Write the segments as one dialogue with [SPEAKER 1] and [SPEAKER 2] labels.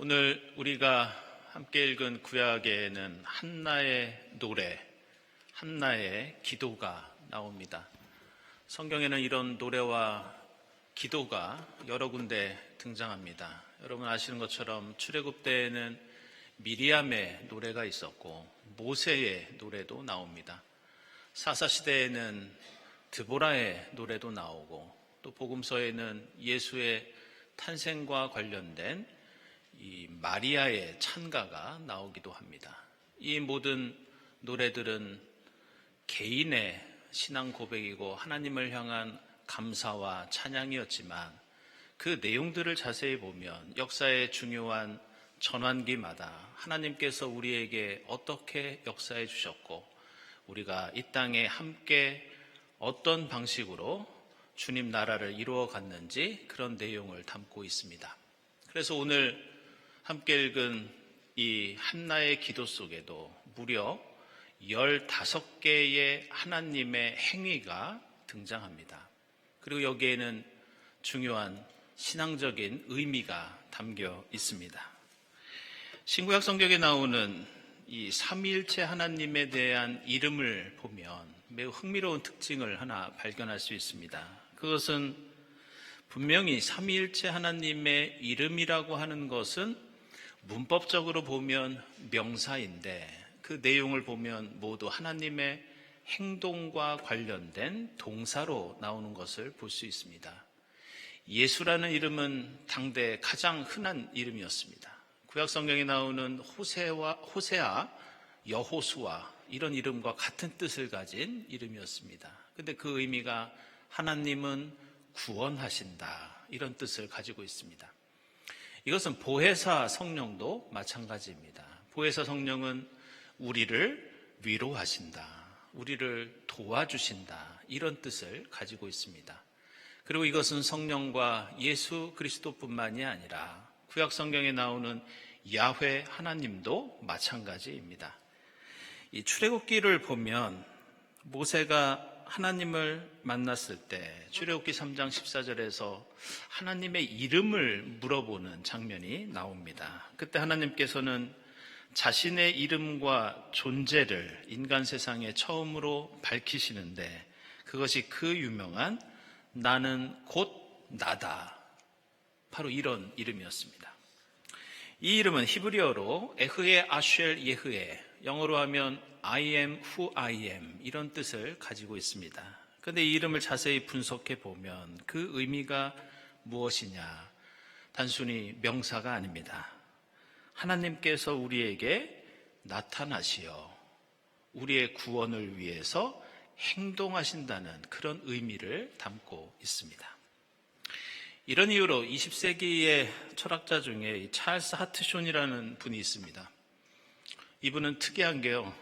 [SPEAKER 1] 오늘 우리가 함께 읽은 구약에는 한나의 노래, 한나의 기도가 나옵니다. 성경에는 이런 노래와 기도가 여러 군데 등장합니다. 여러분 아시는 것처럼 출애굽 때에는 미리암의 노래가 있었고 모세의 노래도 나옵니다. 사사 시대에는 드보라의 노래도 나오고 또 복음서에는 예수의 탄생과 관련된 이 마리아의 찬가가 나오기도 합니다. 이 모든 노래들은 개인의 신앙 고백이고 하나님을 향한 감사와 찬양이었지만 그 내용들을 자세히 보면 역사의 중요한 전환기마다 하나님께서 우리에게 어떻게 역사해 주셨고 우리가 이 땅에 함께 어떤 방식으로 주님 나라를 이루어 갔는지 그런 내용을 담고 있습니다. 그래서 오늘 함께 읽은 이 한나의 기도 속에도 무려 15개의 하나님의 행위가 등장합니다. 그리고 여기에는 중요한 신앙적인 의미가 담겨 있습니다. 신구약 성경에 나오는 이 삼위일체 하나님에 대한 이름을 보면 매우 흥미로운 특징을 하나 발견할 수 있습니다. 그것은 분명히 삼위일체 하나님의 이름이라고 하는 것은 문법적으로 보면 명사인데 그 내용을 보면 모두 하나님의 행동과 관련된 동사로 나오는 것을 볼 수 있습니다. 예수라는 이름은 당대 가장 흔한 이름이었습니다. 구약 성경에 나오는 호세와 호세아, 여호수아 이런 이름과 같은 뜻을 가진 이름이었습니다. 근데 그 의미가 하나님은 구원하신다 이런 뜻을 가지고 있습니다. 이것은 보혜사 성령도 마찬가지입니다. 보혜사 성령은 우리를 위로하신다. 우리를 도와주신다. 이런 뜻을 가지고 있습니다. 그리고 이것은 성령과 예수 그리스도뿐만이 아니라 구약 성경에 나오는 야훼 하나님도 마찬가지입니다. 이 출애굽기를 보면 모세가 하나님을 만났을 때 출애굽기 3장 14절에서 하나님의 이름을 물어보는 장면이 나옵니다. 그때 하나님께서는 자신의 이름과 존재를 인간 세상에 처음으로 밝히시는데 그것이 그 유명한 나는 곧 나다. 바로 이런 이름이었습니다. 이 이름은 히브리어로 에흐에 아쉘 예흐에 영어로 하면 I am who I am 이런 뜻을 가지고 있습니다. 그런데 이 이름을 자세히 분석해 보면 그 의미가 무엇이냐? 단순히 명사가 아닙니다. 하나님께서 우리에게 나타나시어 우리의 구원을 위해서 행동하신다는 그런 의미를 담고 있습니다. 이런 이유로 20세기의 철학자 중에 찰스 하트숀이라는 분이 있습니다. 이분은 특이한 게요.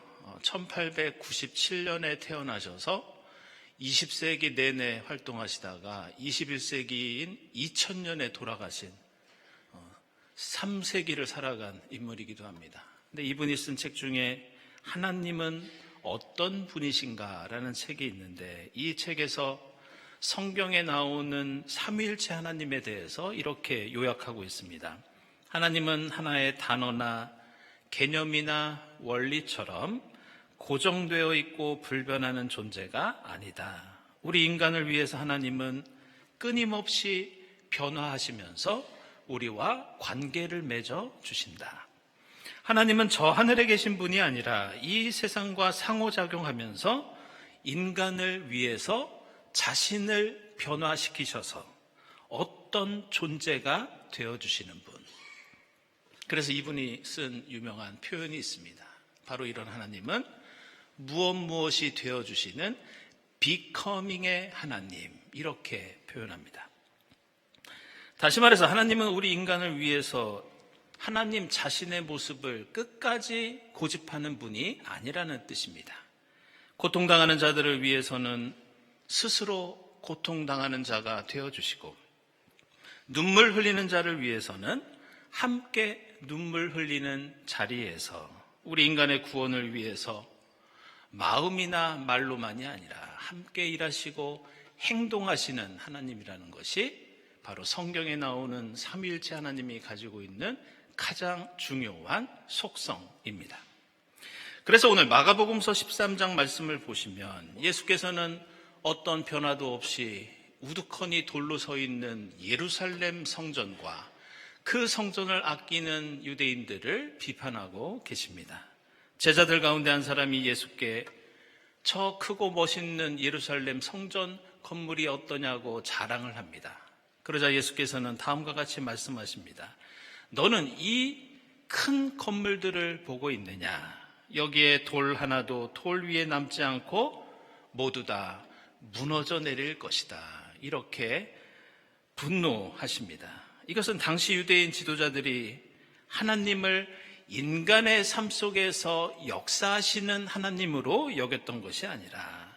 [SPEAKER 1] 1897년에 태어나셔서 20세기 내내 활동하시다가 21세기인 2000년에 돌아가신 3세기를 살아간 인물이기도 합니다. 근데 이분이 쓴 책 중에 하나님은 어떤 분이신가라는 책이 있는데 이 책에서 성경에 나오는 삼위일체 하나님에 대해서 이렇게 요약하고 있습니다. 하나님은 하나의 단어나 개념이나 원리처럼 고정되어 있고 불변하는 존재가 아니다. 우리 인간을 위해서 하나님은 끊임없이 변화하시면서 우리와 관계를 맺어 주신다. 하나님은 저 하늘에 계신 분이 아니라 이 세상과 상호작용하면서 인간을 위해서 자신을 변화시키셔서 어떤 존재가 되어 주시는 분. 그래서 이분이 쓴 유명한 표현이 있습니다. 바로 이런 하나님은 무엇 무엇이 되어 주시는 비커밍의 하나님. 이렇게 표현합니다. 다시 말해서 하나님은 우리 인간을 위해서 하나님 자신의 모습을 끝까지 고집하는 분이 아니라는 뜻입니다. 고통당하는 자들을 위해서는 스스로 고통당하는 자가 되어 주시고, 눈물 흘리는 자를 위해서는 함께 눈물 흘리는 자리에서 우리 인간의 구원을 위해서 마음이나 말로만이 아니라 함께 일하시고 행동하시는 하나님이라는 것이 바로 성경에 나오는 삼위일체 하나님이 가지고 있는 가장 중요한 속성입니다. 그래서 오늘 마가복음서 13장 말씀을 보시면 예수께서는 어떤 변화도 없이 우두커니 돌로 서 있는 예루살렘 성전과 그 성전을 아끼는 유대인들을 비판하고 계십니다. 제자들 가운데 한 사람이 예수께 저 크고 멋있는 예루살렘 성전 건물이 어떠냐고 자랑을 합니다. 그러자 예수께서는 다음과 같이 말씀하십니다. 너는 이 큰 건물들을 보고 있느냐? 여기에 돌 하나도 돌 위에 남지 않고 모두 다 무너져 내릴 것이다. 이렇게 분노하십니다. 이것은 당시 유대인 지도자들이 하나님을 인간의 삶 속에서 역사하시는 하나님으로 여겼던 것이 아니라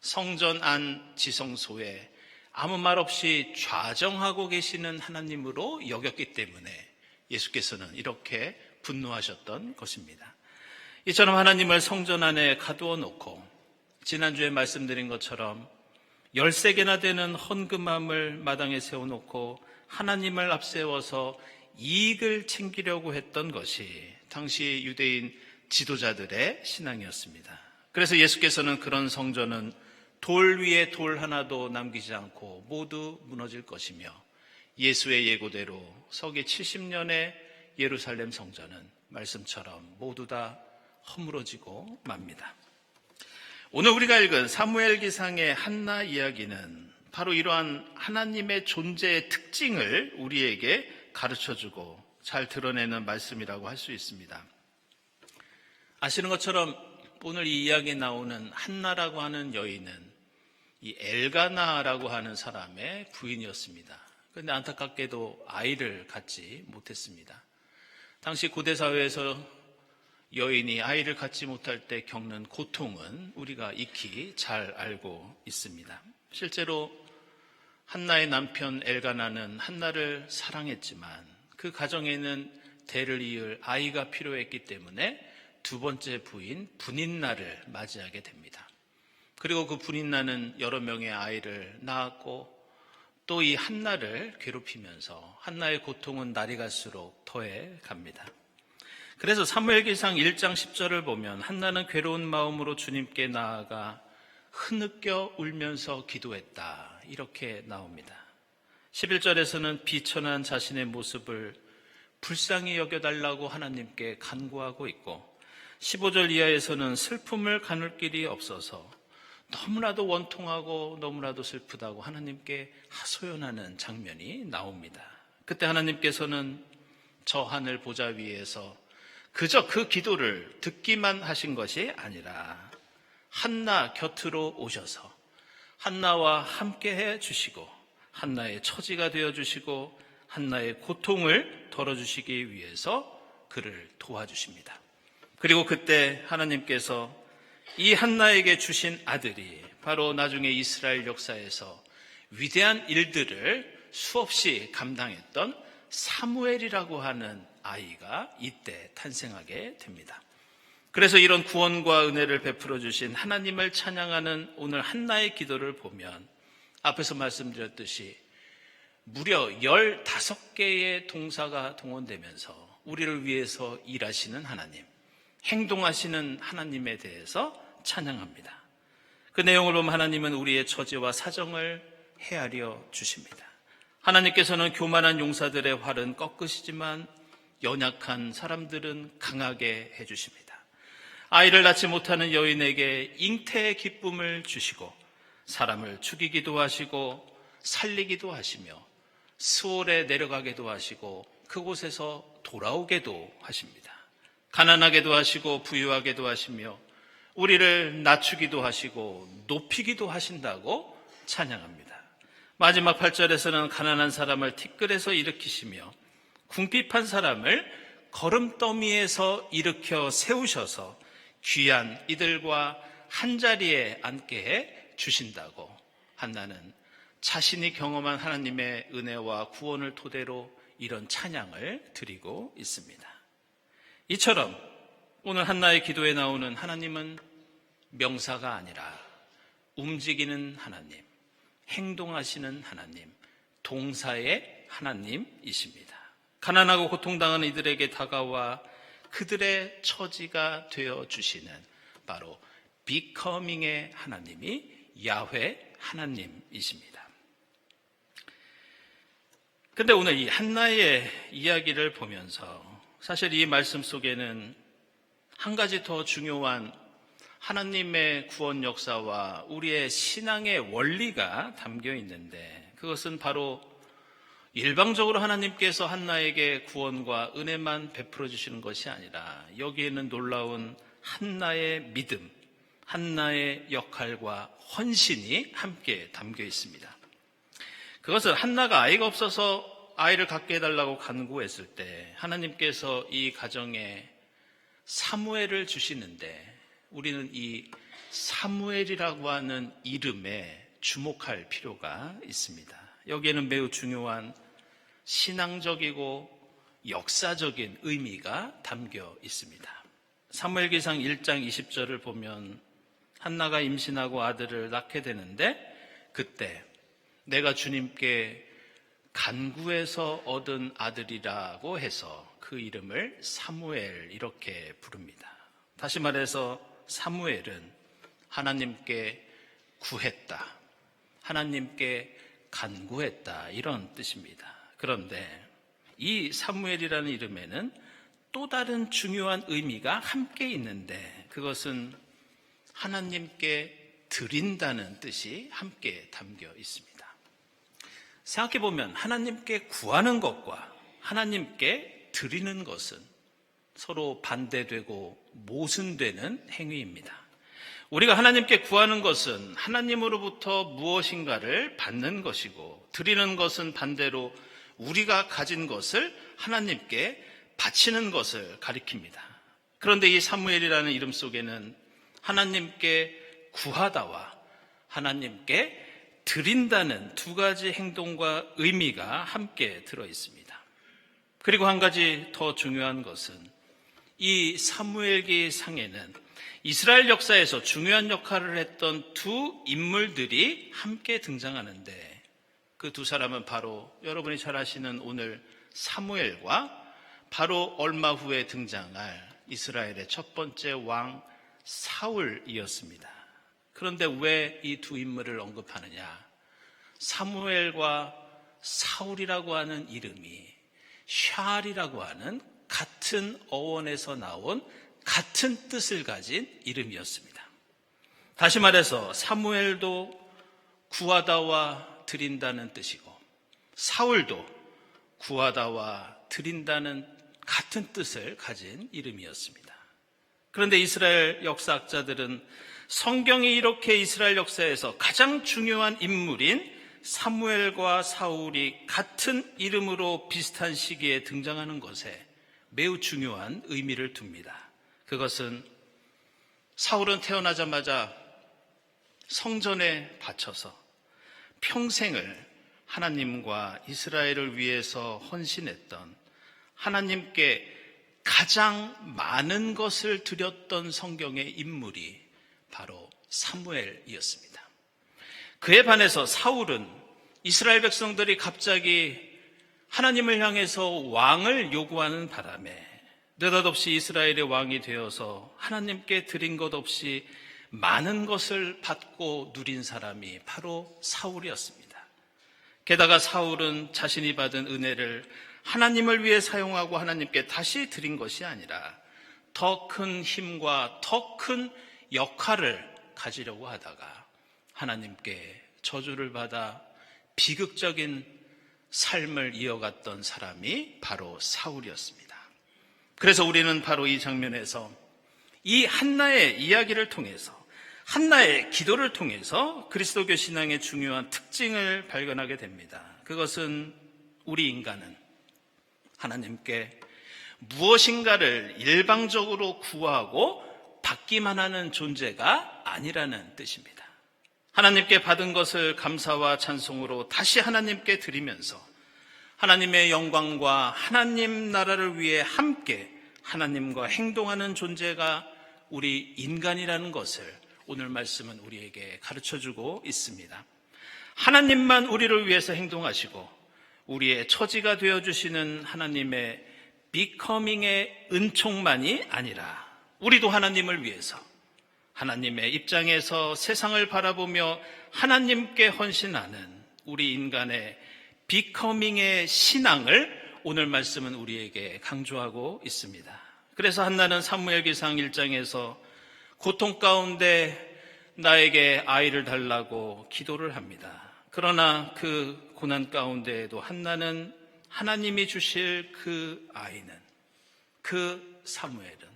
[SPEAKER 1] 성전 안 지성소에 아무 말 없이 좌정하고 계시는 하나님으로 여겼기 때문에 예수께서는 이렇게 분노하셨던 것입니다. 이처럼 하나님을 성전 안에 가두어 놓고 지난주에 말씀드린 것처럼 13개나 되는 헌금함을 마당에 세워놓고 하나님을 앞세워서 이익을 챙기려고 했던 것이 당시 유대인 지도자들의 신앙이었습니다. 그래서 예수께서는 그런 성전은 돌 위에 돌 하나도 남기지 않고 모두 무너질 것이며 예수의 예고대로 서기 70년의 예루살렘 성전은 말씀처럼 모두 다 허물어지고 맙니다. 오늘 우리가 읽은 사무엘 기상의 한나 이야기는 바로 이러한 하나님의 존재의 특징을 우리에게 가르쳐 주고 잘 드러내는 말씀이라고 할 수 있습니다. 아시는 것처럼 오늘 이 이야기에 나오는 한나라고 하는 여인은 이 엘가나라고 하는 사람의 부인이었습니다. 그런데 안타깝게도 아이를 갖지 못했습니다. 당시 고대 사회에서 여인이 아이를 갖지 못할 때 겪는 고통은 우리가 익히 잘 알고 있습니다. 실제로 한나의 남편 엘가나는 한나를 사랑했지만 그 가정에는 대를 이을 아이가 필요했기 때문에 두 번째 부인 분인나를 맞이하게 됩니다. 그리고 그 분인나는 여러 명의 아이를 낳았고 또 이 한나를 괴롭히면서 한나의 고통은 날이 갈수록 더해 갑니다. 그래서 사무엘기상 1장 10절을 보면 한나는 괴로운 마음으로 주님께 나아가 흐느껴 울면서 기도했다. 이렇게 나옵니다. 11절에서는 비천한 자신의 모습을 불쌍히 여겨달라고 하나님께 간구하고 있고 15절 이하에서는 슬픔을 가눌 길이 없어서 너무나도 원통하고 너무나도 슬프다고 하나님께 하소연하는 장면이 나옵니다. 그때 하나님께서는 저 하늘 보좌 위에서 그저 그 기도를 듣기만 하신 것이 아니라 한나 곁으로 오셔서 한나와 함께 해 주시고 한나의 처지가 되어 주시고 한나의 고통을 덜어 주시기 위해서 그를 도와주십니다. 그리고 그때 하나님께서 이 한나에게 주신 아들이 바로 나중에 이스라엘 역사에서 위대한 일들을 수없이 감당했던 사무엘이라고 하는 아이가 이때 탄생하게 됩니다. 그래서 이런 구원과 은혜를 베풀어 주신 하나님을 찬양하는 오늘 한나의 기도를 보면 앞에서 말씀드렸듯이 무려 15개의 동사가 동원되면서 우리를 위해서 일하시는 하나님, 행동하시는 하나님에 대해서 찬양합니다. 그 내용을 보면 하나님은 우리의 처지와 사정을 헤아려 주십니다. 하나님께서는 교만한 용사들의 활은 꺾으시지만 연약한 사람들은 강하게 해주십니다. 아이를 낳지 못하는 여인에게 잉태의 기쁨을 주시고 사람을 죽이기도 하시고 살리기도 하시며 수월에 내려가게도 하시고 그곳에서 돌아오게도 하십니다. 가난하게도 하시고 부유하게도 하시며 우리를 낮추기도 하시고 높이기도 하신다고 찬양합니다. 마지막 8절에서는 가난한 사람을 티끌에서 일으키시며 궁핍한 사람을 걸음더미에서 일으켜 세우셔서 귀한 이들과 한 자리에 앉게 해 주신다고 한나는 자신이 경험한 하나님의 은혜와 구원을 토대로 이런 찬양을 드리고 있습니다. 이처럼 오늘 한나의 기도에 나오는 하나님은 명사가 아니라 움직이는 하나님, 행동하시는 하나님, 동사의 하나님이십니다. 가난하고 고통당하는 이들에게 다가와 그들의 처지가 되어 주시는 바로 비커밍의 하나님이 야훼 하나님이십니다. 근데 오늘 이 한나의 이야기를 보면서 사실 이 말씀 속에는 한 가지 더 중요한 하나님의 구원 역사와 우리의 신앙의 원리가 담겨 있는데 그것은 바로 일방적으로 하나님께서 한나에게 구원과 은혜만 베풀어 주시는 것이 아니라 여기에는 놀라운 한나의 믿음, 한나의 역할과 헌신이 함께 담겨 있습니다. 그것은 한나가 아이가 없어서 아이를 갖게 해달라고 간구했을 때 하나님께서 이 가정에 사무엘을 주시는데 우리는 이 사무엘이라고 하는 이름에 주목할 필요가 있습니다. 여기에는 매우 중요한 신앙적이고 역사적인 의미가 담겨 있습니다. 사무엘기상 1장 20절을 보면 한나가 임신하고 아들을 낳게 되는데 그때 내가 주님께 간구해서 얻은 아들이라고 해서 그 이름을 사무엘 이렇게 부릅니다. 다시 말해서 사무엘은 하나님께 구했다. 하나님께 간구했다. 이런 뜻입니다. 그런데 이 사무엘이라는 이름에는 또 다른 중요한 의미가 함께 있는데 그것은 하나님께 드린다는 뜻이 함께 담겨 있습니다. 생각해 보면 하나님께 구하는 것과 하나님께 드리는 것은 서로 반대되고 모순되는 행위입니다. 우리가 하나님께 구하는 것은 하나님으로부터 무엇인가를 받는 것이고 드리는 것은 반대로 우리가 가진 것을 하나님께 바치는 것을 가리킵니다. 그런데 이 사무엘이라는 이름 속에는 하나님께 구하다와 하나님께 드린다는 두 가지 행동과 의미가 함께 들어 있습니다. 그리고 한 가지 더 중요한 것은 이 사무엘기 상에는 이스라엘 역사에서 중요한 역할을 했던 두 인물들이 함께 등장하는데 그 두 사람은 바로 여러분이 잘 아시는 오늘 사무엘과 바로 얼마 후에 등장할 이스라엘의 첫 번째 왕 사울이었습니다. 그런데 왜 이 두 인물을 언급하느냐? 사무엘과 사울이라고 하는 이름이 샤알이라고 하는 같은 어원에서 나온 같은 뜻을 가진 이름이었습니다. 다시 말해서 사무엘도 구하다와 드린다는 뜻이고 사울도 구하다와 드린다는 같은 뜻을 가진 이름이었습니다. 그런데 이스라엘 역사학자들은 성경이 이렇게 이스라엘 역사에서 가장 중요한 인물인 사무엘과 사울이 같은 이름으로 비슷한 시기에 등장하는 것에 매우 중요한 의미를 둡니다. 그것은 사울은 태어나자마자 성전에 바쳐서 평생을 하나님과 이스라엘을 위해서 헌신했던 하나님께 가장 많은 것을 드렸던 성경의 인물이 바로 사무엘이었습니다. 그에 반해서 사울은 이스라엘 백성들이 갑자기 하나님을 향해서 왕을 요구하는 바람에 느닷없이 이스라엘의 왕이 되어서 하나님께 드린 것 없이 많은 것을 받고 누린 사람이 바로 사울이었습니다. 게다가 사울은 자신이 받은 은혜를 하나님을 위해 사용하고 하나님께 다시 드린 것이 아니라 더 큰 힘과 더 큰 역할을 가지려고 하다가 하나님께 저주를 받아 비극적인 삶을 이어갔던 사람이 바로 사울이었습니다. 그래서 우리는 바로 이 장면에서 이 한나의 이야기를 통해서 한나의 기도를 통해서 그리스도교 신앙의 중요한 특징을 발견하게 됩니다. 그것은 우리 인간은 하나님께 무엇인가를 일방적으로 구하고 받기만 하는 존재가 아니라는 뜻입니다. 하나님께 받은 것을 감사와 찬송으로 다시 하나님께 드리면서 하나님의 영광과 하나님 나라를 위해 함께 하나님과 행동하는 존재가 우리 인간이라는 것을 오늘 말씀은 우리에게 가르쳐 주고 있습니다. 하나님만 우리를 위해서 행동하시고 우리의 처지가 되어 주시는 하나님의 비커밍의 은총만이 아니라 우리도 하나님을 위해서 하나님의 입장에서 세상을 바라보며 하나님께 헌신하는 우리 인간의 비커밍의 신앙을 오늘 말씀은 우리에게 강조하고 있습니다. 그래서 한나는 사무엘기상 1장에서 고통 가운데 나에게 아이를 달라고 기도를 합니다. 그러나 그 고난 가운데에도 한나는 하나님이 주실 그 아이는 그 사무엘은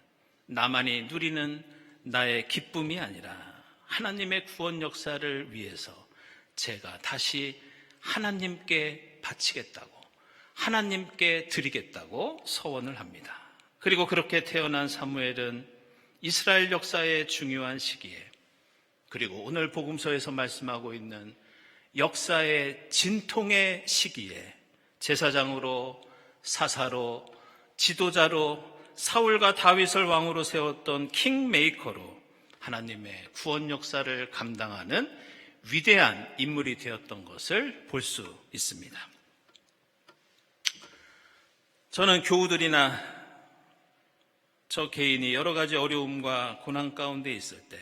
[SPEAKER 1] 나만이 누리는 나의 기쁨이 아니라 하나님의 구원 역사를 위해서 제가 다시 하나님께 바치겠다고 하나님께 드리겠다고 서원을 합니다. 그리고 그렇게 태어난 사무엘은 이스라엘 역사의 중요한 시기에 그리고 오늘 복음서에서 말씀하고 있는 역사의 진통의 시기에 제사장으로 사사로 지도자로 사울과 다윗을 왕으로 세웠던 킹메이커로 하나님의 구원 역사를 감당하는 위대한 인물이 되었던 것을 볼 수 있습니다. 저는 교우들이나 저 개인이 여러 가지 어려움과 고난 가운데 있을 때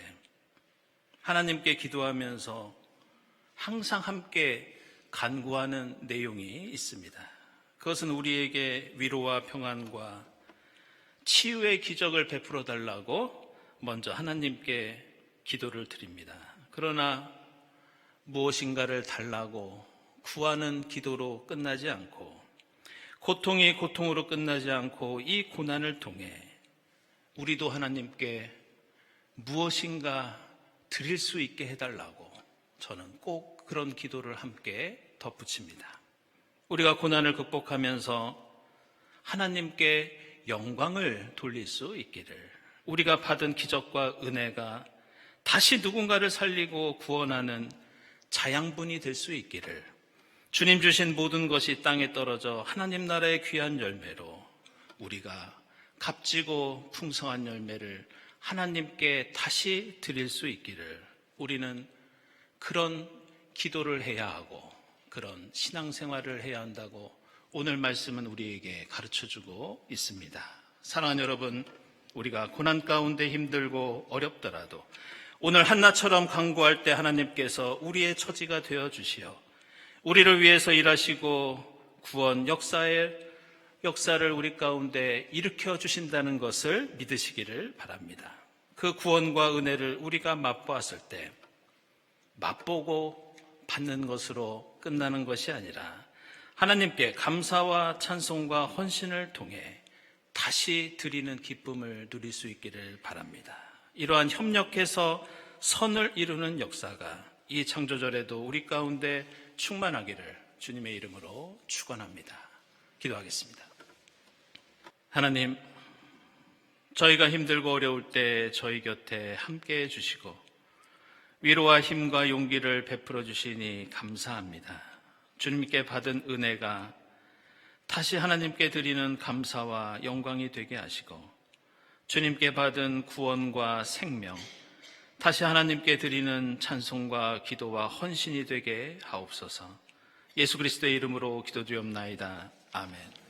[SPEAKER 1] 하나님께 기도하면서 항상 함께 간구하는 내용이 있습니다. 그것은 우리에게 위로와 평안과 치유의 기적을 베풀어 달라고 먼저 하나님께 기도를 드립니다. 그러나 무엇인가를 달라고 구하는 기도로 끝나지 않고 고통이 고통으로 끝나지 않고 이 고난을 통해 우리도 하나님께 무엇인가 드릴 수 있게 해달라고 저는 꼭 그런 기도를 함께 덧붙입니다. 우리가 고난을 극복하면서 하나님께 영광을 돌릴 수 있기를 우리가 받은 기적과 은혜가 다시 누군가를 살리고 구원하는 자양분이 될 수 있기를 주님 주신 모든 것이 땅에 떨어져 하나님 나라의 귀한 열매로 우리가 값지고 풍성한 열매를 하나님께 다시 드릴 수 있기를 우리는 그런 기도를 해야 하고 그런 신앙생활을 해야 한다고 오늘 말씀은 우리에게 가르쳐 주고 있습니다. 사랑하는 여러분, 우리가 고난 가운데 힘들고 어렵더라도 오늘 한나처럼 강구할 때 하나님께서 우리의 처지가 되어 주시어 우리를 위해서 일하시고 구원 역사의 역사를 우리 가운데 일으켜 주신다는 것을 믿으시기를 바랍니다. 그 구원과 은혜를 우리가 맛보았을 때 맛보고 받는 것으로 끝나는 것이 아니라 하나님께 감사와 찬송과 헌신을 통해 다시 드리는 기쁨을 누릴 수 있기를 바랍니다. 이러한 협력해서 선을 이루는 역사가 이 창조절에도 우리 가운데 충만하기를 주님의 이름으로 축원합니다. 기도하겠습니다. 하나님, 저희가 힘들고 어려울 때 저희 곁에 함께 해 주시고 위로와 힘과 용기를 베풀어 주시니 감사합니다. 주님께 받은 은혜가 다시 하나님께 드리는 감사와 영광이 되게 하시고 주님께 받은 구원과 생명 다시 하나님께 드리는 찬송과 기도와 헌신이 되게 하옵소서. 예수 그리스도의 이름으로 기도드리옵나이다. 아멘.